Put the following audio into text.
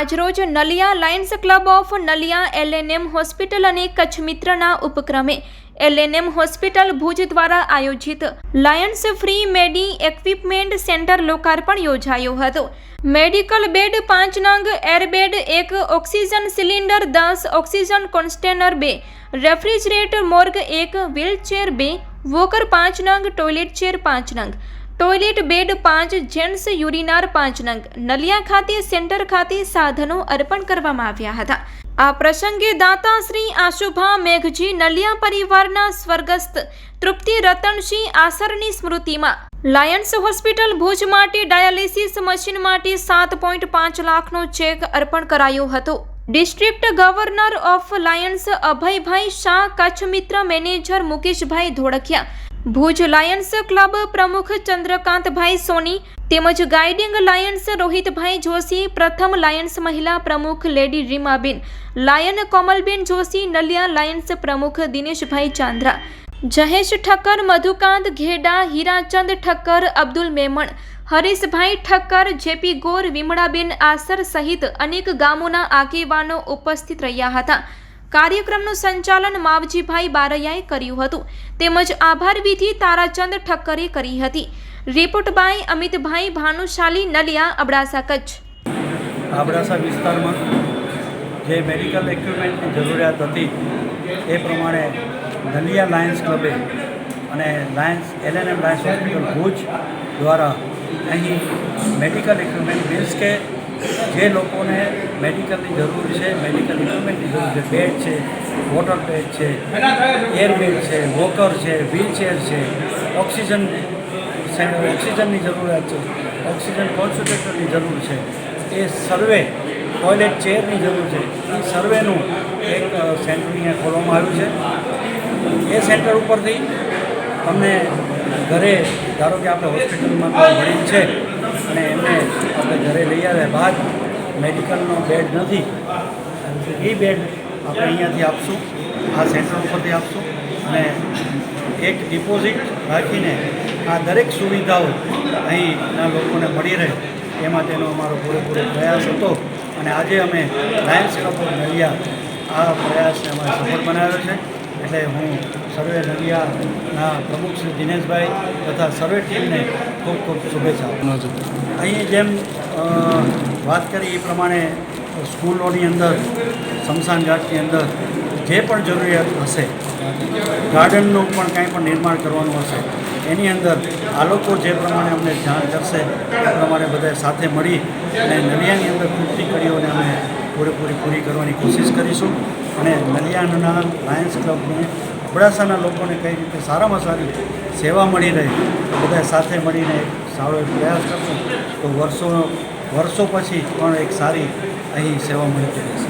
આજરોજ Naliya Lions Club of Naliya LNM hospital અને કચ્છ મિત્રના ઉપક્રમે એલએનએમ હોસ્પિટલ ભુજ દ્વારા આયોજિત Lions free medi equipment centre લોકાર્પણ યોજાયો હતો. મેડિકલ બેડ પાંચ નંગ એરબેડ એક, ઓક્સિજન સિલિન્ડર દસ, ઓક્સિજન કોન્સ્ટેનર બે, રેફ્રિજરેટર મોર્ગ એક, વ્હીલચેર બે, વોકર પાંચ નંગ ટોયલેટ ચેર પાંચ નંગ ટોયલેટ બેડ પાંચ, જેન્ટ્સ યુરિનાર પાંચ નંગ. નલિયા ખાતે સેન્ટર ખાતે સાધનો અર્પણ કરવામાં આવ્યા હતા. આ પ્રસંગે દાતા શ્રી આશુભા મેઘજી નલિયા પરિવારના સ્વર્ગસ્થ તૃપ્તિ રતનસિંહ આસરની સ્મૃતિમાં લાયન્સ હોસ્પિટલ ભુજ માટે ડાયાલિસિસ મશીન માટે સાત પોઈન્ટ પાંચ લાખનો ચેક અર્પણ કરાયો હતો. District governor of Lions Abhaybhai Shah, Kutch Mitra manager Mukeshbhai Dholakia Bhuj Lions Club પ્રમુખ ચંદ્રકાંતભાઈ સોની તેમજ ગાઈડિંગ લાયન્સ રોહિતભાઈ જોશી, પ્રથમ લાયન્સ મહિલા પ્રમુખ lady Reemaben, Lion Komalben Joshi, Naliya Lions પ્રમુખ દિનેશભાઈ ચાંદ્રા જહેશ ઠક્કર, મધુકાંત ઘેડા, હીરાચંદ ઠક્કર, અબ્દુલ મેમણ, હરીશભાઈ ઠક્કર, જેપી ગોર, વિમળાબેન આસર સહિત અનેક ગામોના આગેવાનો ઉપસ્થિત રહ્યા હતા. કાર્યક્રમનું સંચાલન માવજીભાઈ બારૈયાએ કર્યું હતું. તેમજ આભાર વિધિ તારાચંદ ઠક્કરે કરી હતી. Report by Amitbhai Bhanushali, Naliya, Abdasa, Kutch. Abdasa વિસ્તારમાં જે મેડિકલ ઇક્વિપમેન્ટની જરૂરિયાત હતી, એ પ્રમાણે નલિયા લાયન્સ ક્લબે અને Lions LNM Lions hospital Bhuj દ્વારા અહીં મેડિકલ ઇક્વિપમેન્ટ મીન્સ કે જે લોકોને મેડિકલની જરૂર છે, મેડિકલ ઇક્વિપમેન્ટની જરૂર છે બેડ છે વોટર બેડ છે એર છે વોકર છે વ્હીલચેર છે ઓક્સિજન ઓક્સિજનની જરૂરિયાત છે ઓક્સિજન કોન્સન્ટ્રેટરની જરૂર છે, એ સર્વે ટોયલેટ ચેરની જરૂર છે, એ સર્વેનું એક સેન્ટર અહીંયા ખોલવામાં આવ્યું છે. એ સેન્ટર ઉપરથી તમને ઘરે, ધારો કે આપણે હોસ્પિટલમાં કોઈ મરીજ છે અને એમને આપણે ઘરે લઈ આવ્યા બાદ મેડિકલનો બેડ નથી. એ બેડ આપણે અહીંયાથી આપશું, આ સેન્ટર ઉપરથી આપશું અને એક ડિપોઝિટ રાખીને આ દરેક સુવિધાઓ અહીંના લોકોને મળી રહે. એ માટેનો અમારો પૂરેપૂરો પ્રયાસ હતો અને આજે અમે લાયન્સ ક્લબ ઓફ આ પ્રયાસને અમે સફળ બનાવ્યો છે. એટલે હું સર્વે નલિયાના પ્રમુખ શ્રી દિનેશભાઈ તથા સર્વે ટીમને ખૂબ ખૂબ શુભેચ્છા આપું છું. અહીં જેમ વાત કરી એ પ્રમાણે સ્કૂલોની અંદર, સ્મશાન ઘાટની અંદર જે પણ જરૂરિયાત હશે, ગાર્ડનનું પણ કાંઈ પણ નિર્માણ કરવાનું હશે, એની અંદર આ લોકો જે પ્રમાણે અમને જાણ કરશે, એ પ્રમાણે બધા સાથે મળી અને નલિયાની અંદર પૂરતી કરીઓને અમે પૂરેપૂરી, પૂરી કરવાની કોશિશ કરીશું અને નલિયાના લાયન્સ ક્લબને અબડાસાના લોકોને કઈ રીતે સારામાં સારી સેવા મળી રહે બધા સાથે મળીને એક સારો પ્રયાસ કરશું, તો વર્ષો વર્ષો પછી પણ એક સારી અહીં સેવા મળી રહેશે